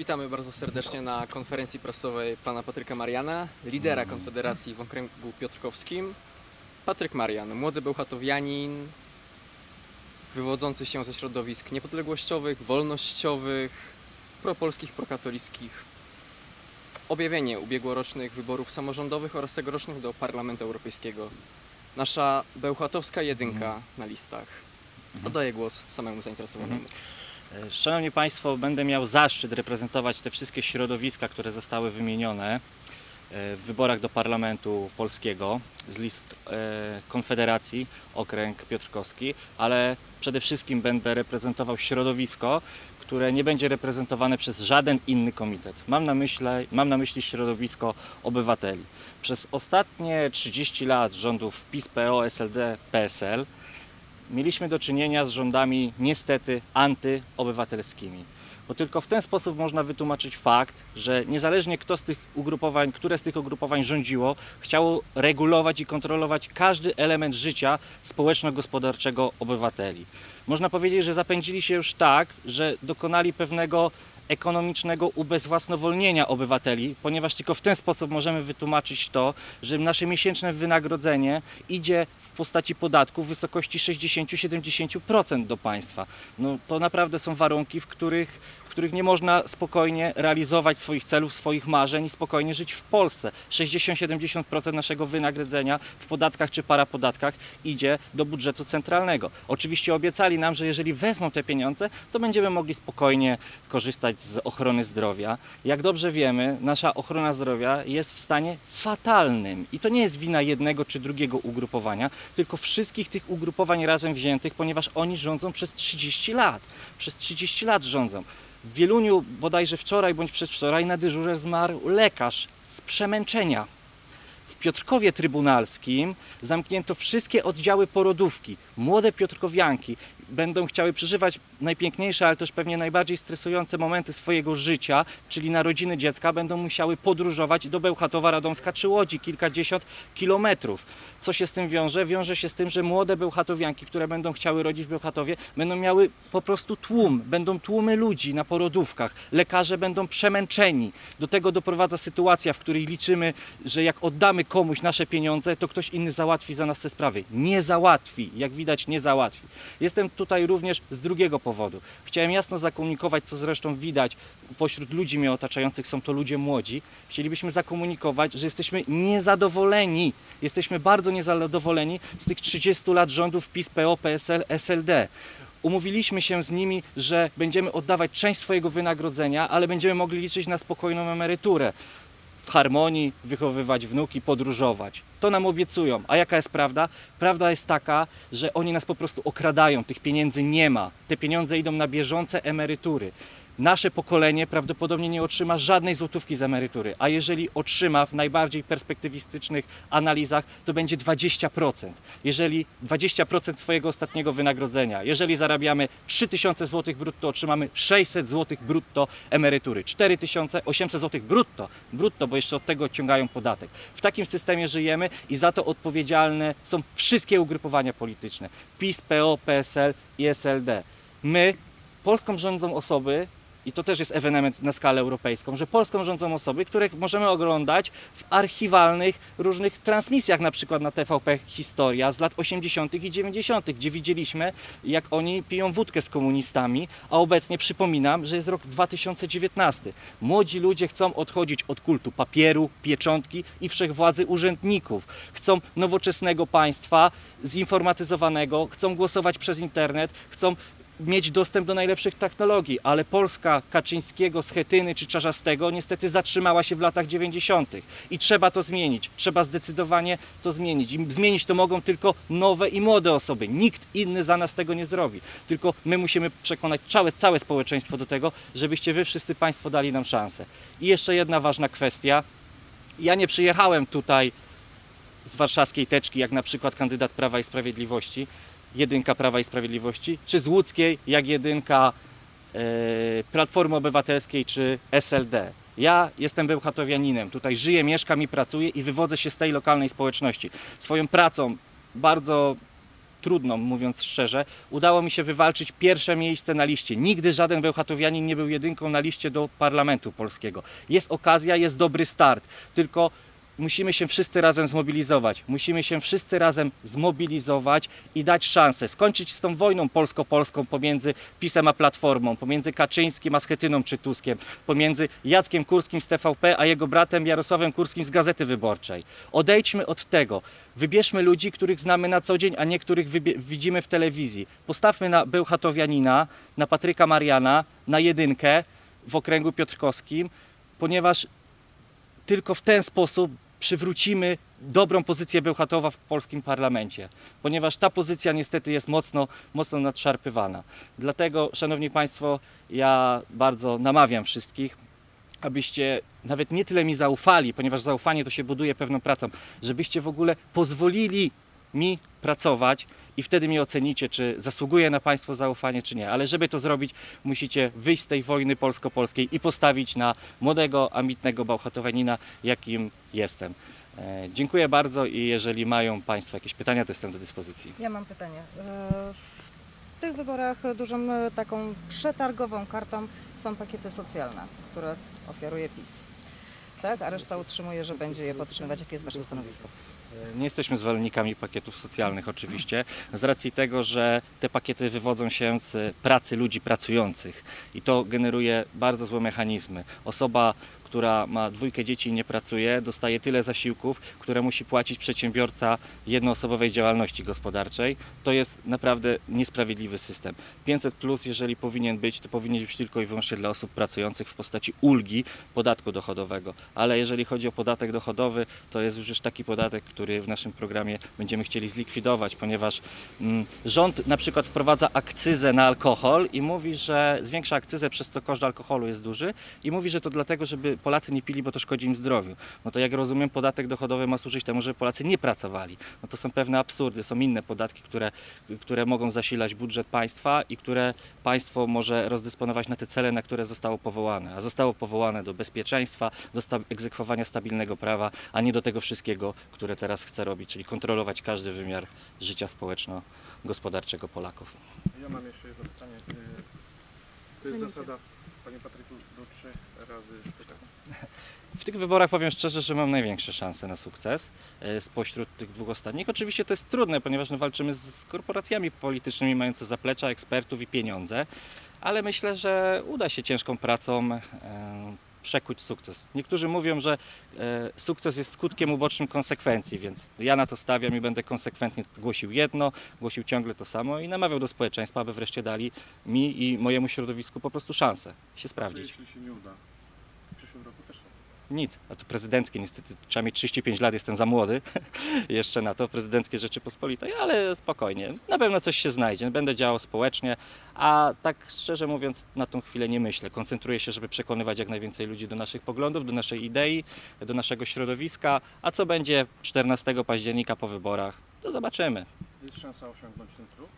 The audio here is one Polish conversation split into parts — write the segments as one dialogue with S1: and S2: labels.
S1: Witamy bardzo serdecznie na konferencji prasowej pana Patryka Mariana, lidera Konfederacji w okręgu piotrkowskim. Patryk Marian, młody bełchatowianin, wywodzący się ze środowisk niepodległościowych, wolnościowych, propolskich, prokatolickich. Objawienie ubiegłorocznych wyborów samorządowych oraz tegorocznych do Parlamentu Europejskiego. Nasza bełchatowska jedynka na listach. Oddaję głos samemu zainteresowanemu.
S2: Szanowni Państwo, będę miał zaszczyt reprezentować te wszystkie środowiska, które zostały wymienione e, w wyborach do Parlamentu Polskiego z list e, Konfederacji, okręg Piotrkowski, ale przede wszystkim będę reprezentował środowisko, które nie będzie reprezentowane przez żaden inny komitet. Mam na myśli, mam na myśli środowisko obywateli. Przez ostatnie 30 lat rządów PiS, PO, SLD, PSL mieliśmy do czynienia z rządami niestety antyobywatelskimi. Bo tylko w ten sposób można wytłumaczyć fakt, że niezależnie kto z tych ugrupowań, które z tych ugrupowań rządziło, chciało regulować i kontrolować każdy element życia społeczno-gospodarczego obywateli. Można powiedzieć, że zapędzili się już tak, że dokonali pewnego ekonomicznego ubezwłasnowolnienia obywateli, ponieważ tylko w ten sposób możemy wytłumaczyć to, że nasze miesięczne wynagrodzenie idzie w postaci podatku w wysokości 60-70% do państwa. No, to naprawdę są warunki, w których, w których nie można spokojnie realizować swoich celów, swoich marzeń i spokojnie żyć w Polsce. 60-70% naszego wynagrodzenia w podatkach czy parapodatkach idzie do budżetu centralnego. Oczywiście obiecali nam, że jeżeli wezmą te pieniądze, to będziemy mogli spokojnie korzystać z ochrony zdrowia. Jak dobrze wiemy, nasza ochrona zdrowia jest w stanie fatalnym i to nie jest wina jednego czy drugiego ugrupowania, tylko wszystkich tych ugrupowań razem wziętych, ponieważ oni rządzą przez 30 lat. Przez 30 lat rządzą. W Wieluniu bodajże wczoraj bądź przedwczoraj na dyżurze zmarł lekarz z przemęczenia. W Piotrkowie Trybunalskim zamknięto wszystkie oddziały porodówki. Młode Piotrkowianki będą chciały przeżywać najpiękniejsze, ale też pewnie najbardziej stresujące momenty swojego życia, czyli narodziny dziecka, będą musiały podróżować do Bełchatowa, Radomska czy Łodzi kilkadziesiąt kilometrów. Co się z tym wiąże? Wiąże się z tym, że młode Bełchatowianki, które będą chciały rodzić w Bełchatowie, będą miały po prostu tłum, będą tłumy ludzi na porodówkach. Lekarze będą przemęczeni. Do tego doprowadza sytuacja, w której liczymy, że jak oddamy komuś nasze pieniądze, to ktoś inny załatwi za nas te sprawy. Nie załatwi, jak widać nie załatwi. Jestem tutaj również z drugiego powodu. Chciałem jasno zakomunikować, co zresztą widać pośród ludzi mnie otaczających, są to ludzie młodzi. Chcielibyśmy zakomunikować, że jesteśmy niezadowoleni. Jesteśmy bardzo niezadowoleni z tych 30 lat rządów PiS, PO, PSL, SLD. Umówiliśmy się z nimi, że będziemy oddawać część swojego wynagrodzenia, ale będziemy mogli liczyć na spokojną emeryturę w harmonii, wychowywać wnuki, podróżować. To nam obiecują. A jaka jest prawda? Prawda jest taka, że oni nas po prostu okradają. Tych pieniędzy nie ma. Te pieniądze idą na bieżące emerytury. Nasze pokolenie prawdopodobnie nie otrzyma żadnej złotówki z emerytury, a jeżeli otrzyma w najbardziej perspektywistycznych analizach, to będzie 20%. Jeżeli 20% swojego ostatniego wynagrodzenia, jeżeli zarabiamy 3000 zł brutto, otrzymamy 600 zł brutto emerytury, 4800 zł brutto, brutto, bo jeszcze od tego odciągają podatek. W takim systemie żyjemy i za to odpowiedzialne są wszystkie ugrupowania polityczne: PiS, PO, PSL i SLD. My, Polską rządzą osoby, i to też jest ewenement na skalę europejską, że Polską rządzą osoby, które możemy oglądać w archiwalnych różnych transmisjach, na przykład na TVP Historia z lat 80. i 90., gdzie widzieliśmy, jak oni piją wódkę z komunistami, a obecnie przypominam, że jest rok 2019. Młodzi ludzie chcą odchodzić od kultu papieru, pieczątki i wszechwładzy urzędników. Chcą nowoczesnego państwa, zinformatyzowanego, chcą głosować przez internet, chcą mieć dostęp do najlepszych technologii, ale Polska Kaczyńskiego, Schetyny czy Czarzastego niestety zatrzymała się w latach 90. i trzeba to zmienić. Trzeba zdecydowanie to zmienić. I zmienić to mogą tylko nowe i młode osoby. Nikt inny za nas tego nie zrobi. Tylko my musimy przekonać całe, całe społeczeństwo do tego, żebyście wy wszyscy Państwo dali nam szansę. I jeszcze jedna ważna kwestia. Ja nie przyjechałem tutaj z warszawskiej teczki, jak na przykład kandydat Prawa i Sprawiedliwości, jedynka Prawa i Sprawiedliwości, czy z łódzkiej, jak jedynka e, Platformy Obywatelskiej, czy SLD. Ja jestem bełchatowianinem, tutaj żyję, mieszkam i pracuję i wywodzę się z tej lokalnej społeczności. Swoją pracą bardzo trudną, mówiąc szczerze, udało mi się wywalczyć pierwsze miejsce na liście. Nigdy żaden bełchatowianin nie był jedynką na liście do Parlamentu Polskiego. Jest okazja, jest dobry start, tylko musimy się wszyscy razem zmobilizować. Musimy się wszyscy razem zmobilizować i dać szansę. Skończyć z tą wojną polsko-polską pomiędzy PiSem a Platformą, pomiędzy Kaczyńskim a Schetyną czy Tuskiem, pomiędzy Jackiem Kurskim z TVP a jego bratem Jarosławem Kurskim z Gazety Wyborczej. Odejdźmy od tego. Wybierzmy ludzi, których znamy na co dzień, a nie których widzimy w telewizji. Postawmy na Bełchatowianina, na Patryka Mariana, na jedynkę w okręgu piotrkowskim, ponieważ tylko w ten sposób przywrócimy dobrą pozycję Bełchatowa w polskim parlamencie, ponieważ ta pozycja niestety jest mocno, mocno nadszarpywana. Dlatego, Szanowni Państwo, ja bardzo namawiam wszystkich, abyście nawet nie tyle mi zaufali, ponieważ zaufanie to się buduje pewną pracą, żebyście w ogóle pozwolili mi pracować i wtedy mi ocenicie, czy zasługuję na Państwo zaufanie, czy nie. Ale żeby to zrobić, musicie wyjść z tej wojny polsko-polskiej i postawić na młodego, ambitnego Bałchatowanina, jakim jestem. E, dziękuję bardzo i jeżeli mają Państwo jakieś pytania, to jestem do dyspozycji.
S3: Ja mam pytanie. E, W tych wyborach dużą e, taką przetargową kartą są pakiety socjalne, które ofiaruje PiS. Tak? A reszta utrzymuje, że będzie je podtrzymywać. Jakie jest Wasze stanowisko?
S2: Nie jesteśmy zwolennikami pakietów socjalnych oczywiście, z racji tego, że te pakiety wywodzą się z pracy ludzi pracujących i to generuje bardzo złe mechanizmy. Osoba, która ma dwójkę dzieci i nie pracuje, dostaje tyle zasiłków, które musi płacić przedsiębiorca jednoosobowej działalności gospodarczej. To jest naprawdę niesprawiedliwy system. 500 plus, jeżeli powinien być, to powinien być tylko i wyłącznie dla osób pracujących w postaci ulgi podatku dochodowego. Ale jeżeli chodzi o podatek dochodowy, to jest już taki podatek, który w naszym programie będziemy chcieli zlikwidować, ponieważ mm, rząd na przykład wprowadza akcyzę na alkohol i mówi, że zwiększa akcyzę, przez to koszt alkoholu jest duży i mówi, że to dlatego, żeby Polacy nie pili, bo to szkodzi im zdrowiu. No to jak rozumiem, podatek dochodowy ma służyć temu, żeby Polacy nie pracowali. No to są pewne absurdy, są inne podatki, które, które mogą zasilać budżet państwa i które państwo może rozdysponować na te cele, na które zostało powołane. A zostało powołane do bezpieczeństwa, do sta- egzekwowania stabilnego prawa, a nie do tego wszystkiego, które teraz chce robić, czyli kontrolować każdy wymiar życia społeczno-gospodarczego Polaków.
S4: Ja mam jeszcze jedno pytanie. Y, To jest zasada, panie Patryku, do trzech razy sztuka.
S2: W tych wyborach powiem szczerze, że mam największe szanse na sukces e, spośród tych dwóch ostatnich. Oczywiście to jest trudne, ponieważ no, walczymy z, korporacjami politycznymi mające zaplecza ekspertów i pieniądze, ale myślę, że uda się ciężką pracą e, przekuć sukces. Niektórzy mówią, że e, sukces jest skutkiem ubocznym konsekwencji, więc ja na to stawiam i będę konsekwentnie głosił jedno, głosił ciągle to samo i namawiał do społeczeństwa, aby wreszcie dali mi i mojemu środowisku po prostu szansę się sprawdzić.
S4: jeśli się nie uda? W przyszłym roku.
S2: Nic, a to prezydenckie niestety trzeba mieć 35 lat, jestem za młody jeszcze na to, prezydenckie Rzeczypospolitej, ale spokojnie, na pewno coś się znajdzie, będę działał społecznie, a tak szczerze mówiąc na tą chwilę nie myślę, koncentruję się, żeby przekonywać jak najwięcej ludzi do naszych poglądów, do naszej idei, do naszego środowiska, a co będzie 14 października po wyborach, to zobaczymy.
S4: Jest szansa osiągnąć ten próg?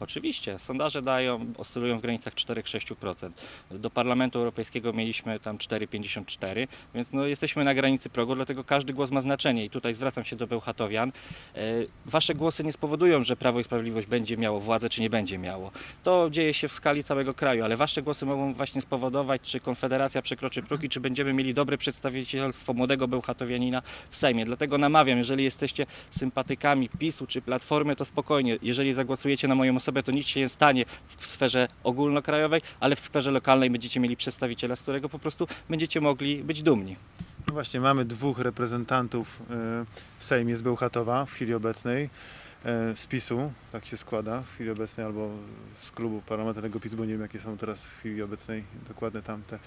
S2: Oczywiście, sondaże dają, oscylują w granicach 4-6%. Do Parlamentu Europejskiego mieliśmy tam 4,54, więc no, jesteśmy na granicy progu, dlatego każdy głos ma znaczenie i tutaj zwracam się do Bełchatowian. E, Wasze głosy nie spowodują, że Prawo i Sprawiedliwość będzie miało władzę, czy nie będzie miało. To dzieje się w skali całego kraju, ale Wasze głosy mogą właśnie spowodować, czy Konfederacja przekroczy próg i czy będziemy mieli dobre przedstawicielstwo młodego Bełchatowianina w Sejmie. Dlatego namawiam, jeżeli jesteście sympatykami PiSu czy Platformy, to spokojnie, jeżeli zagłosujecie na moją osobę, to nic się nie stanie w sferze ogólnokrajowej, ale w sferze lokalnej będziecie mieli przedstawiciela, z którego po prostu będziecie mogli być dumni.
S5: No właśnie, mamy dwóch reprezentantów e, w Sejmie z Bełchatowa w chwili obecnej, e, z PiSu, tak się składa w chwili obecnej, albo z klubu parlamentarnego PiS, bo nie wiem jakie są teraz w chwili obecnej dokładne tamte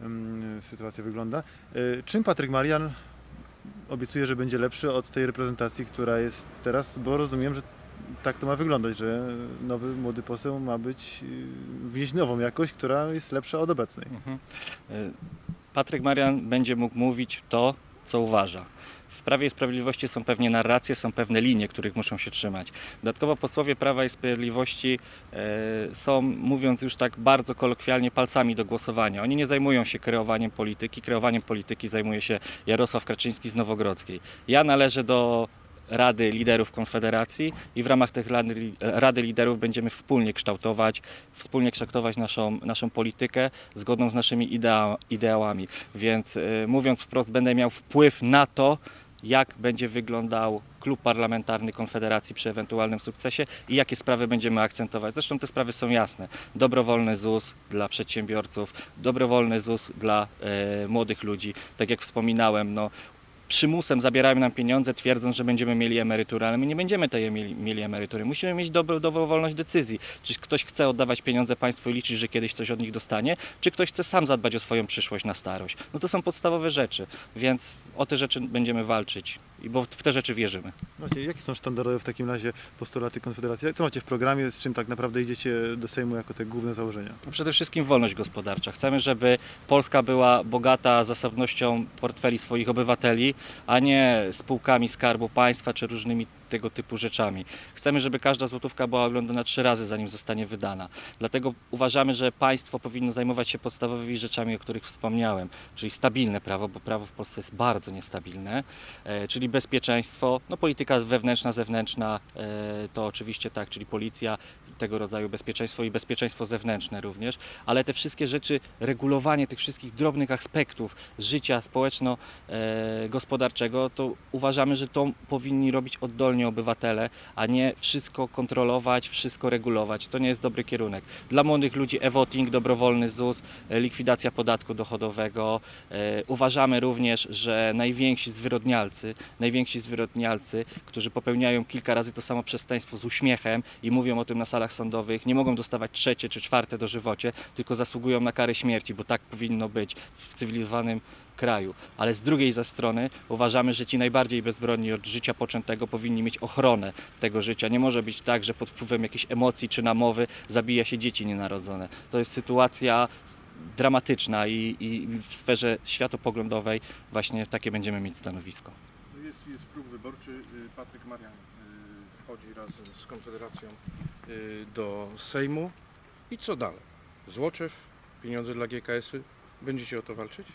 S5: mm, sytuacja wygląda. E, Czym Patryk Marian obiecuje, że będzie lepszy od tej reprezentacji, która jest teraz, bo rozumiem, że tak to ma wyglądać, że nowy młody poseł ma być, y, wnieść nową jakość, która jest lepsza od obecnej.
S2: Mhm. Y, Patryk Marian będzie mógł mówić to, co uważa. W Prawie i Sprawiedliwości są pewnie narracje, są pewne linie, których muszą się trzymać. Dodatkowo posłowie Prawa i Sprawiedliwości e, są, mówiąc już tak bardzo kolokwialnie, palcami do głosowania. Oni nie zajmują się kreowaniem polityki. Kreowaniem polityki zajmuje się Jarosław Kaczyński z Nowogrodzkiej. Ja należę do Rady Liderów Konfederacji i w ramach tych Rady, Liderów będziemy wspólnie kształtować, wspólnie kształtować naszą, naszą politykę zgodną z naszymi idea, ideałami. Więc y, mówiąc wprost, będę miał wpływ na to, jak będzie wyglądał klub parlamentarny Konfederacji przy ewentualnym sukcesie i jakie sprawy będziemy akcentować. Zresztą te sprawy są jasne. Dobrowolny ZUS dla przedsiębiorców, dobrowolny ZUS dla e, młodych ludzi. Tak jak wspominałem, no, przymusem zabierają nam pieniądze, twierdząc, że będziemy mieli emeryturę, ale my nie będziemy tej mieli, mieli emerytury. Musimy mieć dobro, dobrowolność decyzji. Czy ktoś chce oddawać pieniądze państwu i liczyć, że kiedyś coś od nich dostanie, czy ktoś chce sam zadbać o swoją przyszłość na starość. No to są podstawowe rzeczy, więc o te rzeczy będziemy walczyć, i bo w te rzeczy wierzymy.
S5: Właśnie, jakie są sztandarowe w takim razie postulaty Konfederacji? Co macie w programie, z czym tak naprawdę idziecie do Sejmu jako te główne założenia?
S2: No Przede wszystkim wolność gospodarcza. Chcemy, żeby Polska była bogata zasobnością portfeli swoich obywateli, a nie spółkami Skarbu Państwa czy różnymi tego typu rzeczami. Chcemy, żeby każda złotówka była oglądana trzy razy, zanim zostanie wydana. Dlatego uważamy, że państwo powinno zajmować się podstawowymi rzeczami, o których wspomniałem, czyli stabilne prawo, bo prawo w Polsce jest bardzo niestabilne, e, czyli bezpieczeństwo, no polityka wewnętrzna, zewnętrzna, e, to oczywiście tak, czyli policja, tego rodzaju bezpieczeństwo i bezpieczeństwo zewnętrzne również, ale te wszystkie rzeczy, regulowanie tych wszystkich drobnych aspektów życia społeczno-gospodarczego, to uważamy, że to powinni robić oddolnie obywatele, a nie wszystko kontrolować, wszystko regulować. To nie jest dobry kierunek. Dla młodych ludzi e-voting, dobrowolny ZUS, e, likwidacja podatku dochodowego. E, Uważamy również, że najwięksi zwyrodnialcy, najwięksi zwyrodnialcy, którzy popełniają kilka razy to samo przestępstwo z uśmiechem i mówią o tym na salach sądowych, nie mogą dostawać trzecie czy czwarte dożywocie, tylko zasługują na karę śmierci, bo tak powinno być w cywilizowanym kraju. Ale z drugiej ze strony uważamy, że ci najbardziej bezbronni od życia poczętego powinni mieć ochronę tego życia. Nie może być tak, że pod wpływem jakichś emocji czy namowy zabija się dzieci nienarodzone. To jest sytuacja dramatyczna i, i w sferze światopoglądowej właśnie takie będziemy mieć stanowisko.
S4: No Jest, jest próg wyborczy. Y, Patryk Marian y, wchodzi razem z Konfederacją do Sejmu. I co dalej? Złoczew, pieniądze dla GKS-y. Będziecie o to walczyć?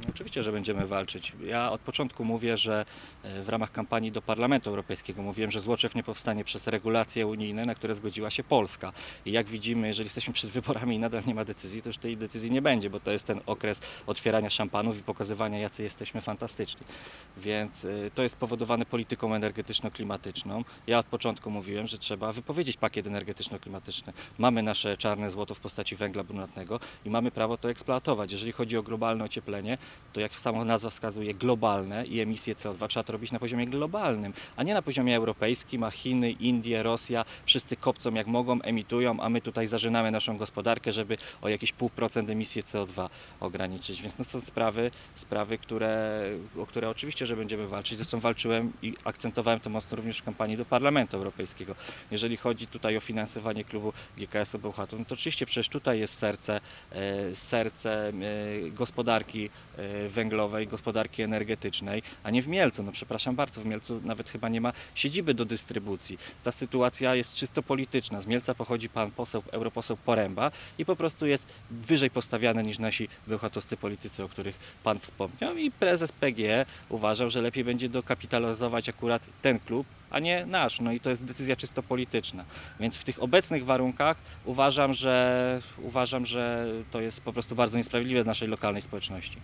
S2: No, Oczywiście, że będziemy walczyć. Ja od początku mówię, że e, w ramach kampanii do Parlamentu Europejskiego mówiłem, że Złoczew nie powstanie przez regulacje unijne, na które zgodziła się Polska. I jak widzimy, jeżeli jesteśmy przed wyborami i nadal nie ma decyzji, to już tej decyzji nie będzie, bo to jest ten okres otwierania szampanów i pokazywania, jacy jesteśmy fantastyczni. Więc e, to jest spowodowane polityką energetyczno-klimatyczną. Ja od początku mówiłem, że trzeba wypowiedzieć pakiet energetyczno-klimatyczny. Mamy nasze czarne złoto w postaci węgla brunatnego i mamy prawo to eksploatować. Jeżeli chodzi o globalne ocieplenie, to jak sama nazwa wskazuje, globalne i emisję CO2 trzeba to robić na poziomie globalnym, a nie na poziomie europejskim, a Chiny, Indie, Rosja, wszyscy kopcą jak mogą, emitują, a my tutaj zażynamy naszą gospodarkę, żeby o jakieś pół procent emisję CO2 ograniczyć. Więc to są sprawy, sprawy które, o które oczywiście, że będziemy walczyć. Zresztą walczyłem i akcentowałem to mocno również w kampanii do Parlamentu Europejskiego. Jeżeli chodzi tutaj o finansowanie klubu GKS-u no to oczywiście przecież tutaj jest serce, e, serce e, gospodarki węglowej, gospodarki energetycznej, a nie w Mielcu. No przepraszam bardzo, w Mielcu nawet chyba nie ma siedziby do dystrybucji. Ta sytuacja jest czysto polityczna. Z Mielca pochodzi pan poseł, europoseł Poręba i po prostu jest wyżej postawiany niż nasi bełchatowscy politycy, o których pan wspomniał i prezes PGE uważał, że lepiej będzie dokapitalizować akurat ten klub, a nie nasz. No i to jest decyzja czysto polityczna. Więc w tych obecnych warunkach uważam, że uważam, że to jest po prostu bardzo niesprawiedliwe w naszej lokalnej społeczności.